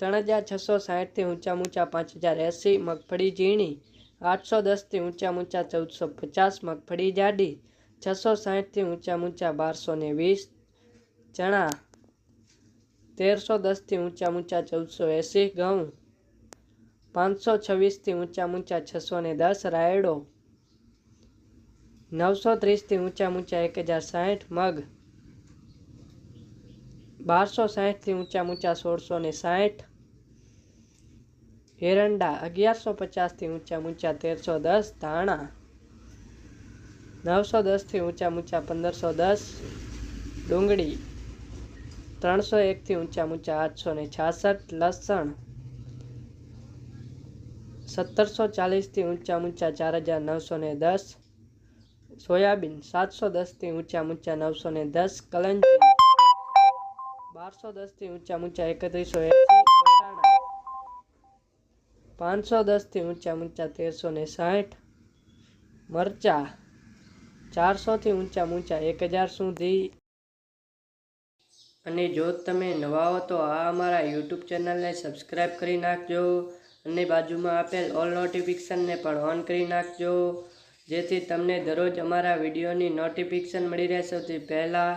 ત્રણ હજાર છસો સાહીઠથી ઊંચા ઊંચા પાંચ હજાર એંસી મગફળી ઝીણી, આઠસો દસથી ઊંચા ઊંચા ચૌદસો પચાસ મગફળી જાડી, છસો સાહીઠથી ઊંચા ઊંચા બારસો ને વીસ, ચણા તેરસો દસથી ઊંચા ઊંચા ચૌદસો એંસી ઘઉં, પાંચસો છવ્વીસથી ઊંચા ઊંચા છસો ને દસ રાયડો, નવસો ત્રીસથી ઊંચા ઊંચા એક હજાર સાહીઠ મગ બારસો સાહીઠથી ઊંચા ઊંચા સોળસો ને સાહીઠ. એરંડા અગિયારસો પચાસથી ઊંચા ઊંચા તેરસો દસ. ધાણા નવસો દસથી ઊંચા ઊંચા પંદરસો દસ. ડુંગળી ત્રણસો એકથી ઊંચા ઊંચા આઠસો ને છાસઠ. લસણ સત્તરસો ચાલીસથી ઊંચા ઊંચા ચાર હજાર નવસો ને દસ. સોયાબીન સાતસો દસથી ઊંચા ઊંચા નવસો ને દસ. કલંજી બારસો દસથી ઊંચા ઊંચા એકત્રીસો પાંચસો દસથી ઊંચા ઊંચા તેરસો ને સાઠ. મરચા. ચારસોથી ઊંચા ઊંચા એક હજાર સુધી. અને જો તમે નવા હો તો આ અમારા યુટ્યુબ ચેનલને સબસ્ક્રાઈબ કરી નાખજો. અને બાજુમાં આપેલ ઓલ નોટિફિકેશનને પણ ઓન કરી નાખજો. જેથી તમને દરરોજ અમારા વિડીયોની નોટિફિકેશન મળી રહે સૌથી પહેલાં